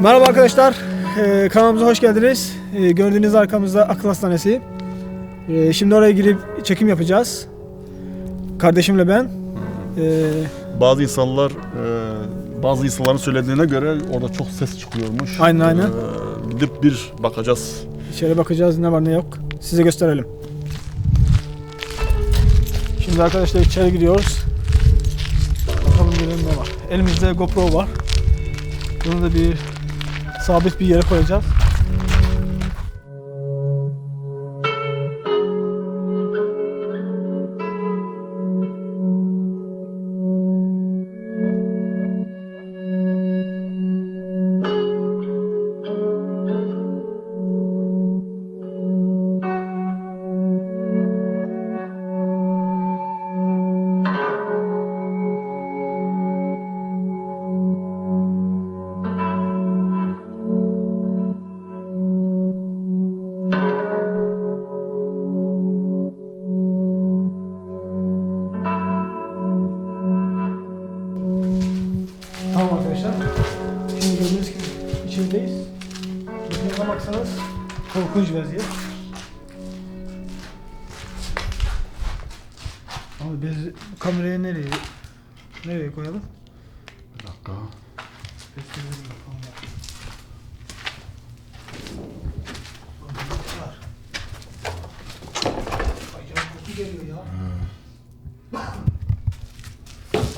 Merhaba arkadaşlar, Ee, kanalımıza hoş geldiniz. Ee, gördüğünüz arkamızda akıl hastanesi. Ee, şimdi oraya girip çekim yapacağız. Kardeşimle ben. Ee, Bazı insanlar e, bazı insanların söylediğine göre orada çok ses çıkıyormuş. Aynen, aynen. E, gidip bir bakacağız. içeri bakacağız ne var ne yok. Size gösterelim. Şimdi arkadaşlar içeri gidiyoruz. Bakalım görelim ne var. Elimizde GoPro var. Bunu da bir sabit bir yere koyacağız. Tamam arkadaşlar. Şimdi gördüğünüz gibi içerideyiz. Yakına baksanız korkunç vaziyet. Abi biz kamerayı nereye nereye koyalım? Bir dakika. Acayip koku geliyor ya.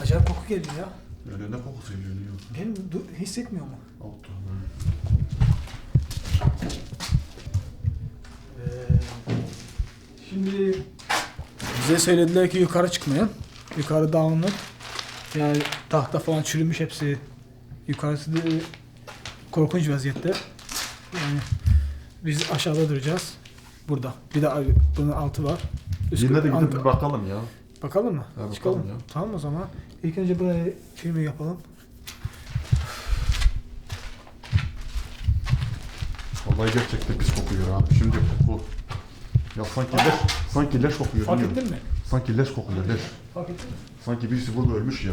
Acayip koku geliyor ya. Yani ne kokusu geliyor? Benim du- hissetmiyor mu? Oldu. Ee, şimdi bize söylediler ki yukarı çıkmayın. Yukarı dağınık. Yani tahta falan çürümüş hepsi. Yukarısı da korkunç vaziyette. Yani biz aşağıda duracağız. Burada. Bir de bunun altı var. Üst- Yine de gidip bir bakalım ya. Bakalım mı? bakalım Çıkalım. ya. Tamam o zaman. İlk önce buraya filmi yapalım. Vallahi gerçekten pis kokuyor ha. Şimdi koku. Ya sanki leş, sanki leş kokuyor. Fark bilmiyorum. ettin mi? Sanki leş kokuyor leş. Fark ettin mi? Sanki birisi burada ölmüş ya.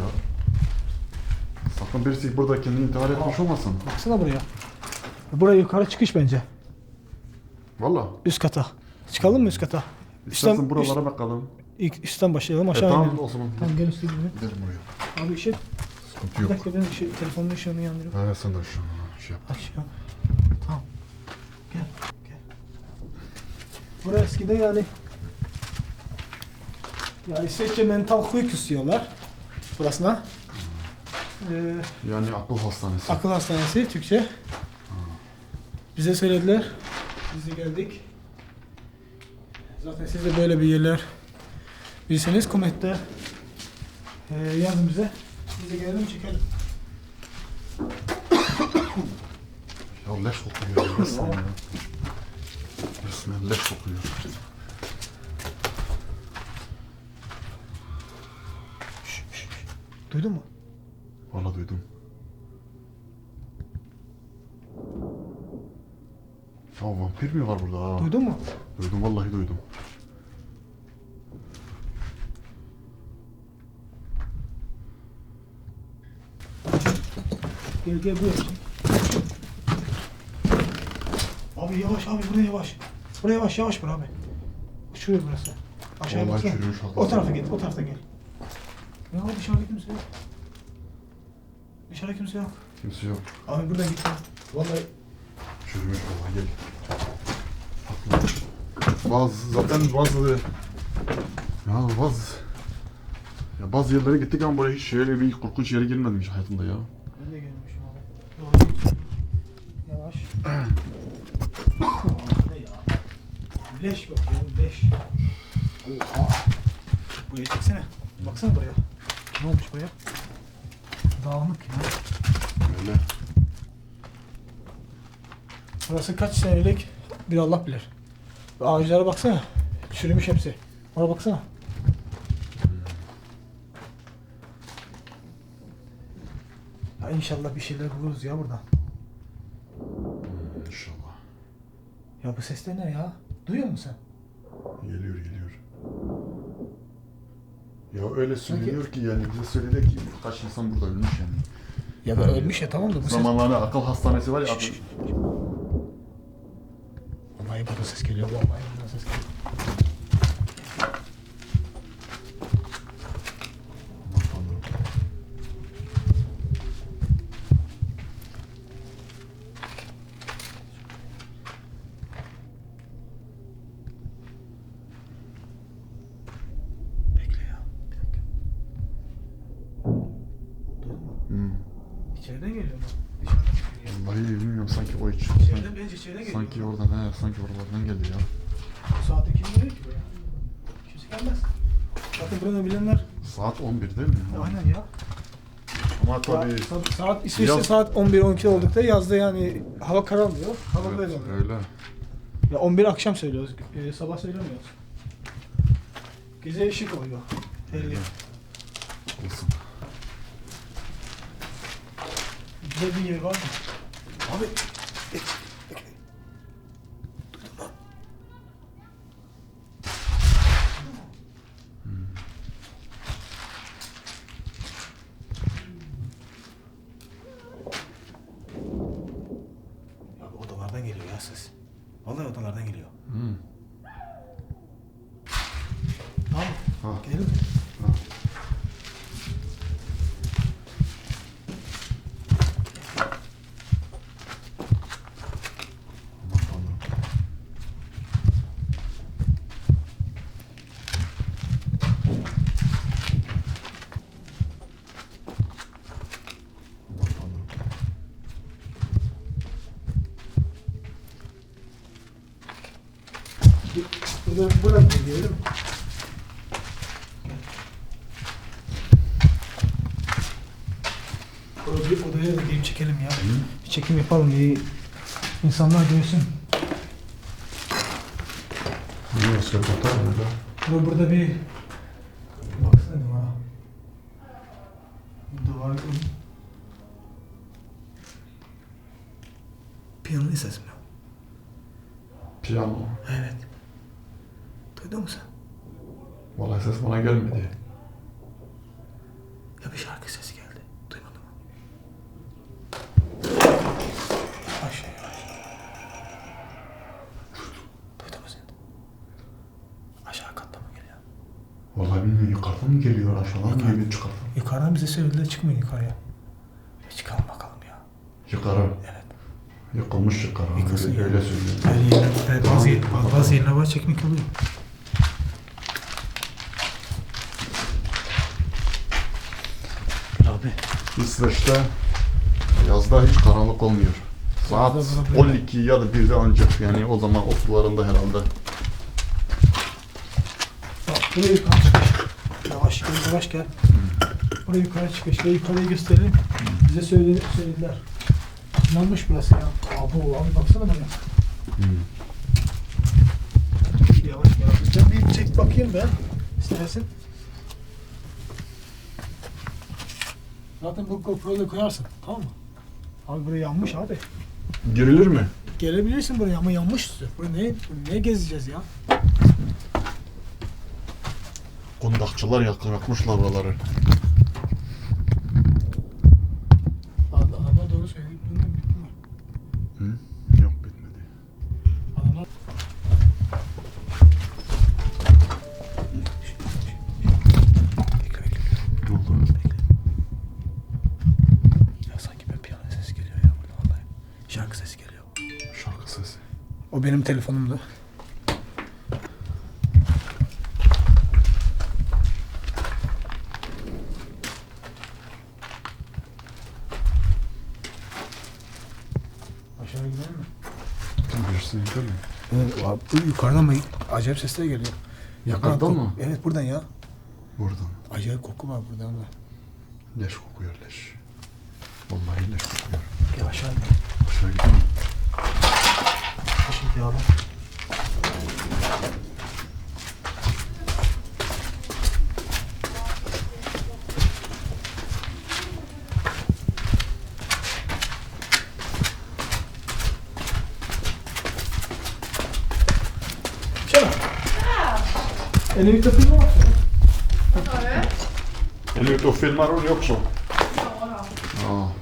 Sakın birisi burada kendini intihar etmiş olmasın. Baksana buraya. Buraya yukarı çıkış bence. Valla. Üst kata. Çıkalım mı üst kata? İstersen Üstten- buralara bakalım. İlk üstten başlayalım E, aşağı tamam inelim. o zaman. Tamam gel üstüne gidelim. Gidelim oraya. Abi ışık. Sıkıntı Bir yok. dakika ben ışığı, telefonun ışığını yandırıyorum. Ha sen de şu şey yap. Aç ya. Tamam. Gel. Gel. Burası eskiden yani ya İsveççe mental quick diyorlar burasına. Ee, Yani akıl hastanesi. akıl hastanesi Türkçe. Bize söylediler. Biz de geldik. Zaten siz de böyle bir yerler bilseniz komette e, yazın bize. Biz de gelelim çekelim. Ya leş kokuyor. Resmen ya. Resmen leş kokuyor. Duydun mu? Valla duydum. Ya vampir mi var burada ha? Duydun mu? Duydum vallahi duydum. Gel gel buraya. Abi yavaş abi buraya yavaş. Buraya yavaş yavaş bur abi. Uçuyor burası. Aşağıya Vallahi baksana. çürümüş hakikaten. O tarafa git, o tarafta gel. Ya dışarıda kimse yok. Dışarıda kimse yok. Kimse yok. Abi buradan git. ya. Vallahi Çürümüş vallahi gel. Haklı. Bazı zaten bazı ya bazı ya bazı yerlere gittik ama buraya hiç şöyle bir korkunç yere girmedim hiç hayatımda ya. Ben de gelmişim abi. Doğru. Yavaş. Ne ya? Leş bak ya, leş. Oha. Buraya çeksene. Baksana buraya. Ne olmuş buraya? Dağınık ya. Öyle. Burası kaç senelik bir Allah bilir. Ağaçlara baksana. Çürümüş hepsi. Oraya baksana. Ya inşallah bir şeyler buluruz ya buradan. İnşallah. Ya bu ses de ne ya? Duyuyor musun sen? Geliyor geliyor. Ya öyle söyleniyor ki yani bize söyledi ki kaç insan burada ölmüş yani. Ya da ölmüş ya tamam da bu ses... Akıl hastanesi var ya. Şş, şş. Vallahi burada ses geliyor. Vallahi burada ses geliyor. Bekle ya. Bir dakika. Duydun mu? Hmm. İçeriden geliyor mu? Dışarıdan mı geliyor? Vallahi sanki o iç. İçeriden bence içeriden geliyor. Sanki oradan he sanki oralardan geldi ya. Bu saatte kim geliyor ki buraya? Kimse gelmez. Zaten buranı bilenler. Saat 11 değil mi? Aynen ya. Ama tabii Saat, saat İsveç'te Yaz- saat 11-12 oldukta yazda yani hava kararmıyor. Hava evet, böyle oluyor. öyle. Ya 11 akşam söylüyoruz. e, sabah söylemiyoruz. Gece ışık oluyor. Her yer. Olsun. Güzel bir yer var mı? Abi. Thank you. Değil mi? Böyle bir odaya da girip çekelim ya. Bir çekim yapalım bir insanlar görsün. Niye sekreter burada? Burada, burada bir baksana duvara. Duvar Piyano ses mi? Piyano. Evet. Duydun mu sen? Vallahi ses bana gelmedi. Ya bir şarkı sesi geldi. Duymadın mı? Yavaş yavaş. Duydun mu sen? Aşağı katta mı geliyor? Vallahi bilmiyorum yukarıdan mı geliyor aşağıdan mı geliyor çıkartan? Yukarıdan bize söylediler çıkmayın yukarıya. Çıkalım bakalım ya. Yukarı. Evet. Yıkılmış yukarı. Yıkılsın öyle, ya. öyle söylüyor. Her yerine, her bazı, bazı yerine var çekmek oluyor. Abi. İsveç'te yazda hiç karanlık olmuyor. Saat Yazda burada böyle. 12 ya da 1'de ancak yani o zaman o sularında herhalde. Bak buraya yukarı çıkış. Yavaş gel yavaş gel. Buraya yukarı çıkış ve yukarıyı gösterelim. Bize söyledi, söylediler. Yanmış burası ya. Abi abi baksana bana. Yavaş yavaş. Sen bir çek bakayım ben. İstersin. Zaten bu GoPro'yu koyarsın. Tamam mı? Abi buraya yanmış abi. Girilir mi? Gelebilirsin buraya ama yanmış üstü. Buraya ne, ne gezeceğiz ya? Kundakçılar yak- yakmışlar Benim telefonumda. Aşağı gidelim mi? Kim bilirsin gidelim mi? Evet, abi, bu yukarıdan mı? Acayip sesler geliyor. Yukarıdan Koku- mı? Evet buradan ya. Buradan. Acayip koku var buradan da. Leş kokuyor leş. Vallahi leş kokuyor. Gel aşağı gidelim. Aşağı gidelim. Şimdi abi. Tjena! Är ni ute och filmar också? Är ni ute och filmar hon också? Ja, då. Ja.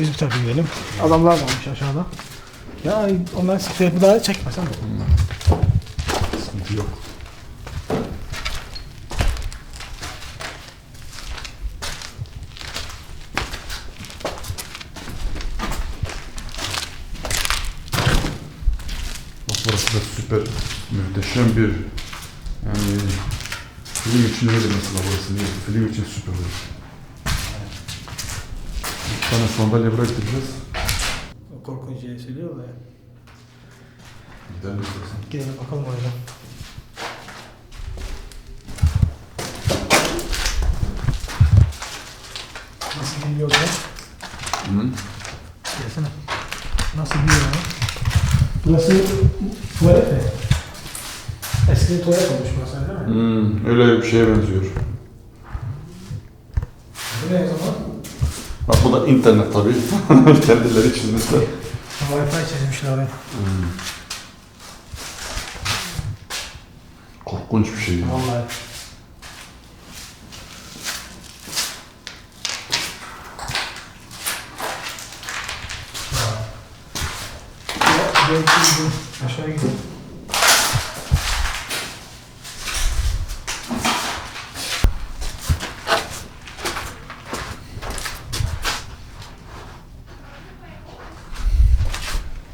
Biz bu tarafa gidelim. Adamlar varmış aşağıda. Ya onlar sıkıntı daha çekmesen de. Sıkıntı yok. Burası da süper, muhteşem bir yani film için öyle mesela burası değil. Film için süper olur. Tane sandalye bırakacağız. O korkunç yeri söylüyorlar ya. Gidelim istersen. Gidelim bakalım oraya. Nasıl gidiyor ya? Hı. Gelsene. Nasıl gidiyor ya? Burası tuvalet mi? Eskiden tuvalet olmuş burası değil mi? Hmm, öyle bir şeye benziyor. Bu ne o zaman? Da internet tabii. Kendileri çizmişler. Wi-Fi çizmişler oraya. Korkunç bir şey ya. Vallahi. Belki bu aşağı.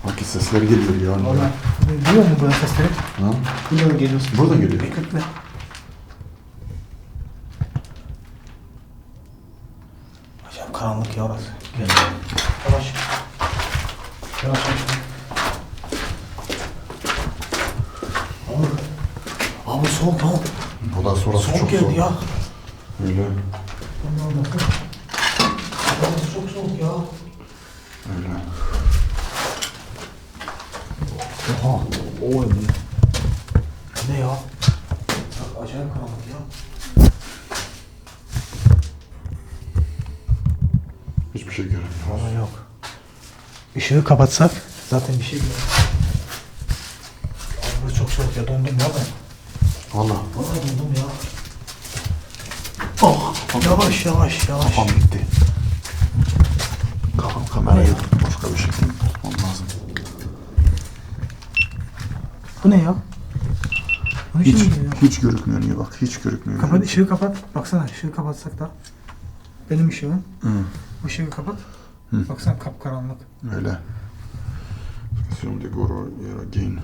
Bak sesler geliyor ya. Vallahi. Duyuyor musun burada sesleri? Ha? Buradan geliyorsun. Buradan geliyor. Bekle. Acayip karanlık ya orası. Gel. Yavaş. Yavaş. Abi. Soğuk lan. Bu da sonrası Soğuk çok geldi soğuk. ya. Öyle. Allah'ım. Burası çok soğuk ya. Öyle. Oha. Bu ne? Ya? Bak, Acayip karanlık ya. Hiçbir şey göremiyorum. Valla yok. Işığı kapatsak zaten bir şey görürüz. Abi çok soğuk ya dondum ya ben. Valla. Valla dondum ya. Oh, yavaş yavaş yavaş. Kafam gitti. Kafam kamerayı başka Bu ne ya? Bu Hiç, hiç, mi geliyor? hiç görükmüyor niye bak. Hiç görükmüyor. Kapat ışığı kapat. Baksana ışığı kapatsak da. Benim ışığım. Hı. Işığı kapat. Hı. Baksana kapkaranlık. Öyle. De Goro yer again.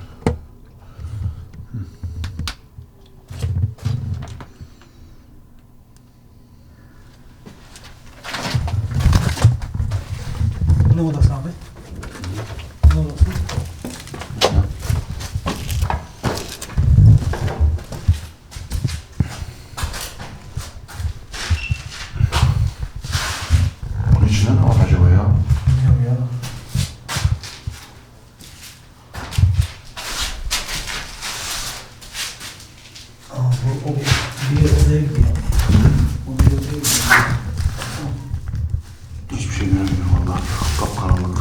Ne odası abi? Ne odası? Bunun içinde ne var acaba ya? Bilmiyorum ya. Aa, bu, o bir, bir odaya gidiyor. O bir odaya gidiyor. Hiçbir şey göremiyorum valla. Kapkaranlık.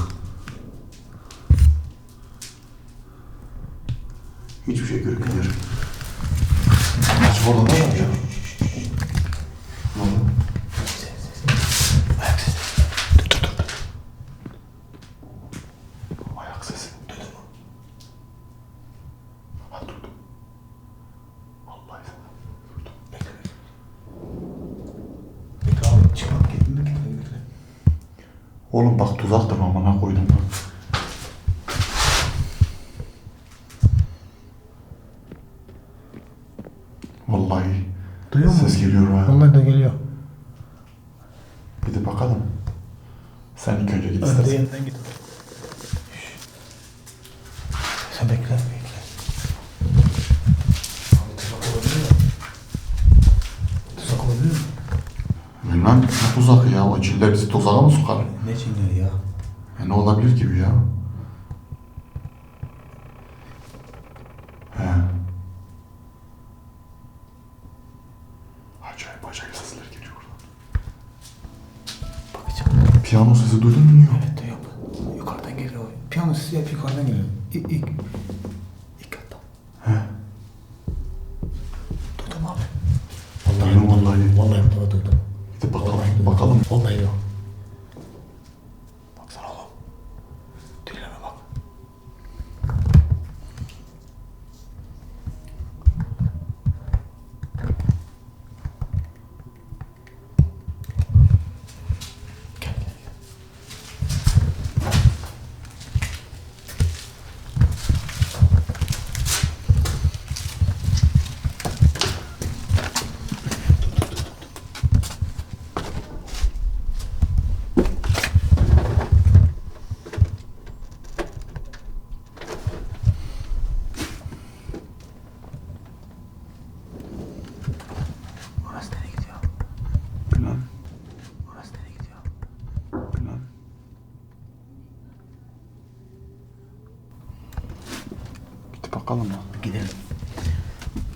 Hiçbir şey görünmüyor. Aç oradan aç. Ne oldu? Ayak sesi. Dur dur dur. Ayak sesi. Duydun mu? Ha duydum. Vallahi duydum. Bekle bekle. Bekle abi çıkmak gittim bekle bekle. Oğlum bak tuzaktır amına koydum Yeah.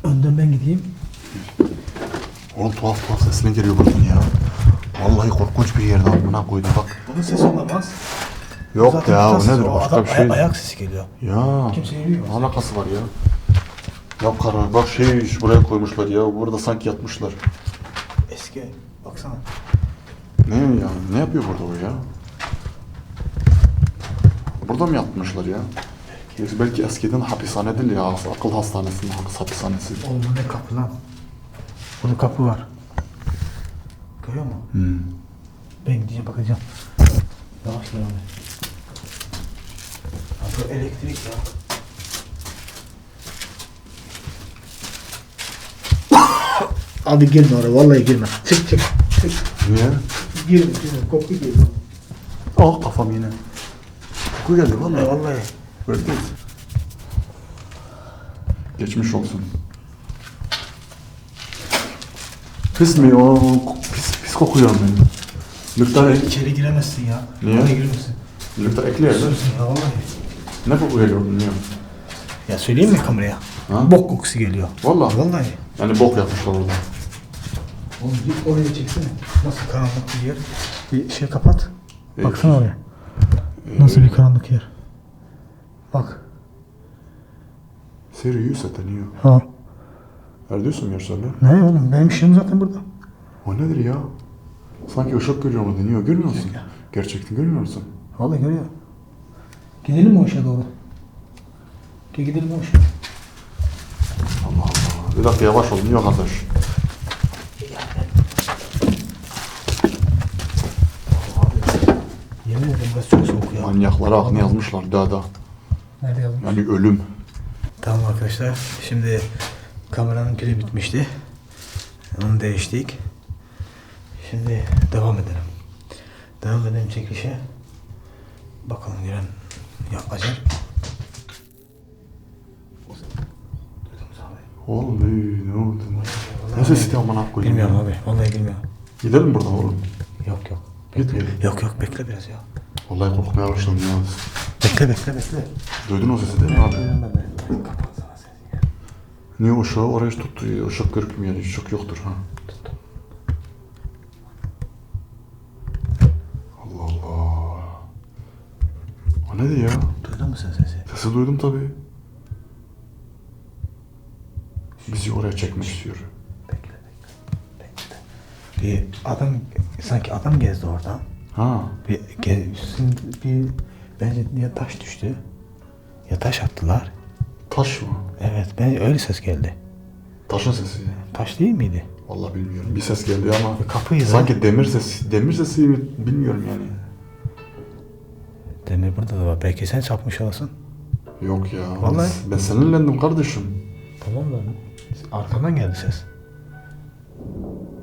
Önden ben gideyim. Oğlum tuhaf tuhaf sesler geliyor buradan ya. Vallahi korkunç bir yerde amına koydum bak. Bunun sesi olamaz. Yok Zaten ya o nedir başka Adam bir şey. aya- ayak sesi geliyor. Ya. Kimse yürüyor. Ne alakası var ya? Ya karar bak şey buraya koymuşlar ya. Burada sanki yatmışlar. Eski. Baksana. Ne ya? Ne yapıyor burada o ya? Burada mı yatmışlar ya? Belki, belki eskiden hapishanedir ya. Akıl hastanesinin hapishanesi. Oğlum bu ne kapı lan? Burada kapı var. Görüyor musun? Hmm. Ben gideceğim bakacağım. Yavaş gel abi. Ya bu elektrik ya. Abi girme oraya vallahi girme. Çık çık. Çık. Niye? Girme girme koku geliyor. Ah kafam yine. Koku geldi vallahi. Vallahi. Değil. Geçmiş olsun. Pis mi o? Pis, pis kokuyor benim. Lütfen ek, İçeri giremezsin ya. Niye? Vallahi giremezsin. lütfen ekle ya. Vallahi. Ne koku geliyor bilmiyorum. Ya söyleyeyim mi kameraya? Ha? Bok kokusu geliyor. Vallahi. Vallahi. Yani bok yapmışlar orada. Oğlum git oraya çeksene. Nasıl karanlık bir yer. Bir şey kapat. İyi. Baksana oraya. Nasıl bir karanlık yer. Bak. Seri yüz eteniyor. Ha. Er diyorsun Yersel'le? Ne oğlum benim işim zaten burada. O nedir ya? Sanki ışık görüyor mu deniyor. Görmüyor musun? Ya. Gerçekten görmüyor musun? Vallahi görüyor. Gidelim mi o işe doğru? Gel gidelim o işe. Allah Allah. Bir dakika yavaş ol. Niye kardeş? Yemin ederim burası çok soğuk ya. Manyaklara ne yazmışlar dağda. Nerede yazmış? Yani ölüm. Tamam arkadaşlar. Şimdi kameranın pili bitmişti. Onu değiştik. Şimdi devam edelim. Devam edelim çekilişe. Bakalım giren ya Acar. Duydunuz abi. Oğlum ey, ne oldu? Ne sesi amına koyayım? Bilmiyorum ya? abi. Vallahi bilmiyorum. Gidelim buradan oğlum. Yok yok. Gitmeyelim. Yok yok bekle biraz ya. Vallahi korkmaya başladım ya. Bekle bekle bekle. Duydun o sesi değil mi abi? Kapatsana sesini ya. Niye ışığı oraya tuttu? Işık görükmüyor yani. Işık yoktur ha. Allah Allah. O neydi ya? Duydun mu sen sesi? Sesi duydum tabii. Bizi oraya çekmek istiyor. Bekle bekle. Bekle. Bir adam sanki adam gezdi orada. Ha. Bir, ge- bir bence ya taş düştü ya taş attılar. Taş mı? Evet bence öyle ses geldi. Taşın sesi. Taş değil miydi? Vallahi bilmiyorum. Bir ses geldi ama Bir kapıydı. sanki demir sesi. Demir sesi mi bilmiyorum yani. Demir burada da var. Belki sen çarpmış olasın. Yok ya. Vallahi. Ben sinirlendim kardeşim. Tamam da arkadan geldi ses.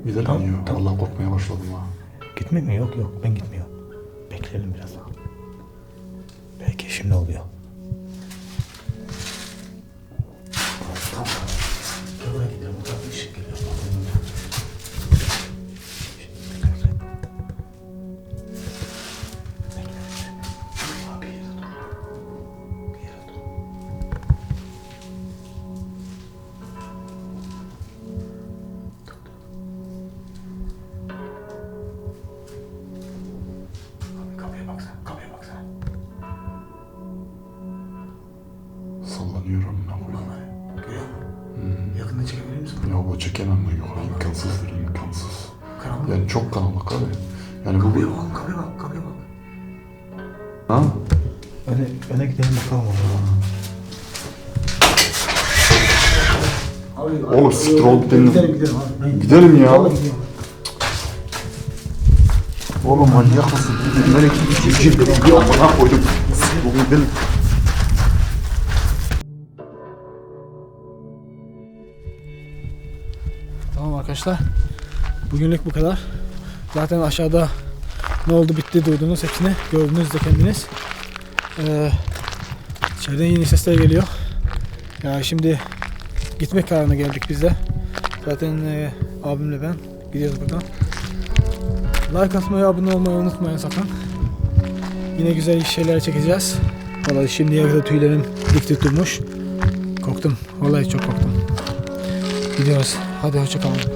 Gidelim Tamam, ya. Vallahi korkmaya başladım ha. Gitmek mi? Yok yok ben gitmiyorum. Bekleyelim biraz daha. Belki şimdi oluyor. Ya bu çekemem mi? Yok imkansızdır imkansız. Karanlık. Yani çok karanlık abi. Yani bu Kapıya bir... bak, kapıya bak, kapıya bak. Ha? Öne, öne gidelim bakalım. Abi, Oğlum, siktir ol, gidelim. Gidelim gidelim abi. Gidelim ya. Vallahi gidelim. Oğlum manyak mısın? Nereye gidiyorsun? Ya bana koydum. Bugün gidelim. Arkadaşlar. Bugünlük bu kadar. Zaten aşağıda ne oldu bitti duydunuz hepsini. Gördünüz de kendiniz. Ee, içeriden yeni sesler geliyor. Ya şimdi gitmek kararına geldik biz de. Zaten e, abimle ben gidiyoruz buradan. Like atmayı, abone olmayı unutmayın sakın. Yine güzel şeyler çekeceğiz. Vallahi şimdiye kadar tüylerim dik tutulmuş. Korktum. Vallahi çok korktum. Gidiyoruz. Hadi hoşça kalın.